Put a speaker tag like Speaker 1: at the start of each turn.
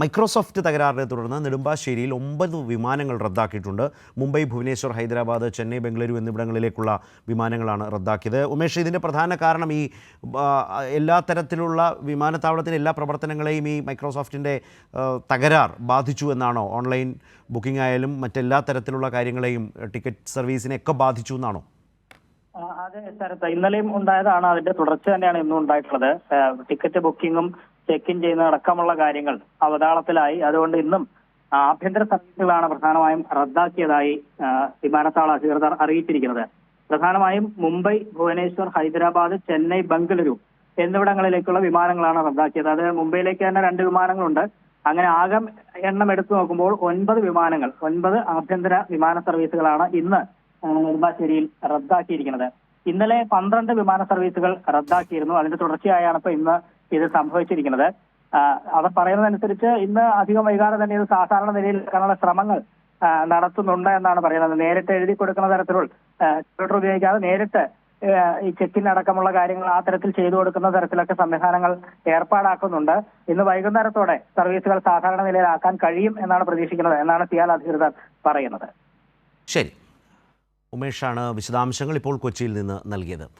Speaker 1: Microsoft തകരാറിനെ തുടർന്ന് നെടുമ്പാശ്ശേരിയിൽ ഒമ്പത് വിമാനങ്ങൾ റദ്ദാക്കിയിട്ടുണ്ട്. മുംബൈ ഭുവനേശ്വർ ഹൈദരാബാദ് ചെന്നൈ ബംഗളൂരു എന്നിവിടങ്ങളിലേക്കുള്ള വിമാനങ്ങളാണ് റദ്ദാക്കിയത്. ഉമേഷ് ഇതിന്റെ പ്രധാന കാരണം ഈ എല്ലാ തരത്തിലുള്ള വിമാനത്താവളത്തിലെ എല്ലാ പ്രവർത്തനങ്ങളെയും ഈ മൈക്രോസോഫ്റ്റിന്റെ തകരാർ ബാധിച്ചു എന്നാണോ? ഓൺലൈൻ ബുക്കിംഗ് ആയാലും മറ്റെല്ലാ തരത്തിലുള്ള കാര്യങ്ങളെയും ടിക്കറ്റ് സർവീസിനെയൊക്കെ ബാധിച്ചു എന്നാണോ?
Speaker 2: അതെ സ്ഥലത്ത് ഇന്നലെയും ഉണ്ടായതാണ്. അതിന്റെ തുടർച്ച തന്നെയാണ് ഇന്നും ഉണ്ടായിട്ടുള്ളത്. ടിക്കറ്റ് ബുക്കിങ്ങും ചെക്ക് ഇൻ ചെയ്യുന്ന അടക്കമുള്ള കാര്യങ്ങൾ അവതാളത്തിലായി. അതുകൊണ്ട് ഇന്നും ആഭ്യന്തര സർവീസുകളാണ് പ്രധാനമായും റദ്ദാക്കിയതായി വിമാനത്താവള അധികൃതർ അറിയിച്ചിരിക്കുന്നത്. പ്രധാനമായും മുംബൈ ഭുവനേശ്വർ ഹൈദരാബാദ് ചെന്നൈ ബംഗളൂരു എന്നിവിടങ്ങളിലേക്കുള്ള വിമാനങ്ങളാണ് റദ്ദാക്കിയത്. അത് മുംബൈയിലേക്ക് തന്നെ രണ്ട് വിമാനങ്ങളുണ്ട്. അങ്ങനെ ആകെ എണ്ണം എടുത്തു നോക്കുമ്പോൾ ഒൻപത് വിമാനങ്ങൾ ഒൻപത് ആഭ്യന്തര വിമാന സർവീസുകളാണ് ഇന്ന് നെടുമ്പാശ്ശേരിയിൽ റദ്ദാക്കിയിരിക്കുന്നത്. ഇന്നലെ പന്ത്രണ്ട് വിമാന സർവീസുകൾ റദ്ദാക്കിയിരുന്നു. അതിന്റെ തുടർച്ചയായാണ് ഇപ്പൊ ഇന്ന് ഇത് സംഭവിച്ചിരിക്കുന്നത്. അവർ പറയുന്നതനുസരിച്ച് ഇന്ന് അധികം വൈകാതെ തന്നെ ഇത് സാധാരണ നിലയിലാക്കാനുള്ള ശ്രമങ്ങൾ നടത്തുന്നുണ്ട് എന്നാണ് പറയുന്നത്. നേരിട്ട് എഴുതി കൊടുക്കുന്ന തരത്തിലുള്ള കമ്പ്യൂട്ടർ ഉപയോഗിക്കാതെ നേരിട്ട് ഈ ചെക്കിൻ അടക്കമുള്ള കാര്യങ്ങൾ ആ തരത്തിൽ ചെയ്തു കൊടുക്കുന്ന തരത്തിലൊക്കെ സംവിധാനങ്ങൾ ഏർപ്പാടാക്കുന്നുണ്ട്. ഇന്ന് വൈകുന്നേരത്തോടെ സർവീസുകൾ സാധാരണ നിലയിലാക്കാൻ കഴിയും എന്നാണ് പ്രതീക്ഷിക്കുന്നത് എന്നാണ് സിയാൽ അധികൃതർ പറയുന്നത്.
Speaker 1: ശരി. ഉമേഷാണ് വിശദാംശങ്ങൾ ഇപ്പോൾ കൊച്ചിയിൽ നിന്ന് നൽകിയത്.